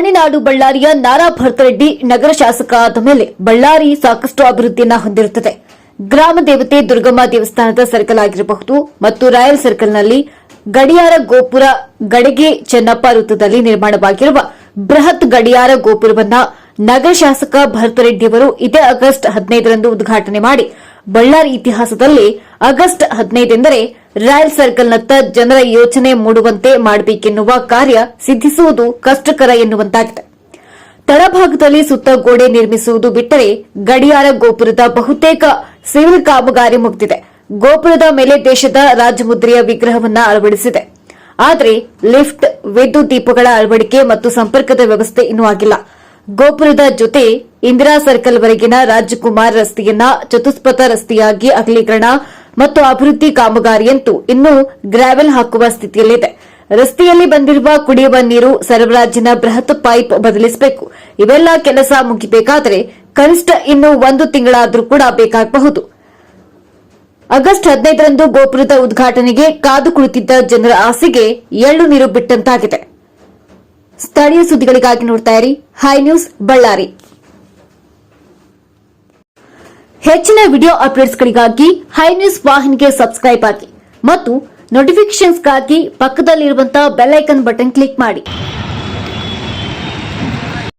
ಗಣಿನಾಡು ಬಳ್ಳಾರಿಯ ನಾರಾ ಭರತರೆಡ್ಡಿ ನಗರ ಶಾಸಕ ಆದ ಮೇಲೆ ಬಳ್ಳಾರಿ ಸಾಕಷ್ಟು ಅಭಿವೃದ್ಧಿಯನ್ನು ಹೊಂದಿರುತ್ತದೆ. ಗ್ರಾಮ ದೇವತೆ ದುರ್ಗಮ್ಮ ದೇವಸ್ಥಾನದ ಸರ್ಕಲ್ ಆಗಿರಬಹುದು ಮತ್ತು ರಾಯಲ್ ಸರ್ಕಲ್ನಲ್ಲಿ ಗಡಿಯಾರ ಗೋಪುರ ಗಡಿಗೆ ಚೆನ್ನಪ್ಪ ವೃತ್ತದಲ್ಲಿ ನಿರ್ಮಾಣವಾಗಿರುವ ಬೃಹತ್ ಗಡಿಯಾರ ಗೋಪುರವನ್ನ ನಗರ ಶಾಸಕ ಭರತರೆಡ್ಡಿಯವರು ಇದೇ ಆಗಸ್ಟ್ ಹದಿನೈದರಂದು ಉದ್ಘಾಟನೆ ಮಾಡಿ ಬಳ್ಳಾರಿ ಇತಿಹಾಸದಲ್ಲಿ ಆಗಸ್ಟ್ ಹದಿನೈದೆಂದರೆ ರಾಯಲ್ ಸರ್ಕಲ್ನತ್ತ ಜನರ ಯೋಚನೆ ಮೂಡುವಂತೆ ಮಾಡಬೇಕೆನ್ನುವ ಕಾರ್ಯ ಸಿದ್ಧಿಸುವುದು ಕಷ್ಟಕರ ಎನ್ನುವಂತಾಗಿದೆ. ತಳಭಾಗದಲ್ಲಿ ಸುತ್ತ ಗೋಡೆ ನಿರ್ಮಿಸುವುದು ಬಿಟ್ಟರೆ ಗಡಿಯಾರ ಗೋಪುರದ ಬಹುತೇಕ ಸಿವಿಲ್ ಕಾಮಗಾರಿ ಮುಗಿದಿದೆ. ಗೋಪುರದ ಮೇಲೆ ದೇಶದ ರಾಜಮುದ್ರೆಯ ವಿಗ್ರಹವನ್ನ ಅಳವಡಿಸಿದೆ. ಆದರೆ ಲಿಫ್ಟ್, ವಿದ್ಯುತ್ ದೀಪಗಳ ಅಳವಡಿಕೆ ಮತ್ತು ಸಂಪರ್ಕದ ವ್ಯವಸ್ಥೆ ಇನ್ನೂ ಆಗಿಲ್ಲ. ಗೋಪುರದ ಜೊತೆ ಇಂದಿರಾ ಸರ್ಕಲ್ ವರೆಗಿನ ರಾಜಕುಮಾರ್ ರಸ್ತೆಯನ್ನ ಚತುಷ್ಪಥ ರಸ್ತೆಯಾಗಿ ಅಗಲೀಕರಣ ಮತ್ತು ಅಭಿವೃದ್ಧಿ ಕಾಮಗಾರಿಯಂತೂ ಇನ್ನೂ ಗ್ರಾವೆಲ್ ಹಾಕುವ ಸ್ಥಿತಿಯಲ್ಲಿದೆ. ರಸ್ತೆಯಲ್ಲಿ ಬಂದಿರುವ ಕುಡಿಯುವ ನೀರು ಸರಬರಾಜಿನ ಬೃಹತ್ ಪೈಪ್ ಬದಲಿಸಬೇಕು. ಇವೆಲ್ಲ ಕೆಲಸ ಮುಗಿಬೇಕಾದರೆ ಕನಿಷ್ಠ ಇನ್ನು ಒಂದು ತಿಂಗಳಾದರೂ ಕೂಡ ಬೇಕಾಗಬಹುದು. ಆಗಸ್ಟ್ ಹದಿನೈದರಂದು ಗೋಪುರದ ಉದ್ಘಾಟನೆಗೆ ಕಾದು ಕುಳಿತಿದ್ದ ಜನರ ಆಸೆಗೆ ಎಳ್ಳು ನೀರು ಬಿಟ್ಟಂತಾಗಿದೆ. ಸ್ಥಳೀಯ ಸುದ್ದಿಗಳಿಗಾಗಿ ನೋಡ್ತಾ ಇರಿ. ಹೈ ನ್ಯೂಸ್ ಬಳ್ಳಾರಿ ಹೆಚ್ಚಿನ ವಿಡಿಯೋ ಅಪ್ಡೇಟ್ಸ್ಗಳಿಗಾಗಿ ಹೈ ನ್ಯೂಸ್ ವಾಹಿನಿಗೆ ಸಬ್ಸ್ಕ್ರೈಬ್ ಆಗಿ. ಮತ್ತು ನೋಟಿಫಿಕೇಶನ್ಸ್ಗಾಗಿ ಪಕ್ಕದಲ್ಲಿರುವಂತಹ ಬೆಲ್ ಬಟನ್ ಕ್ಲಿಕ್ ಮಾಡಿ.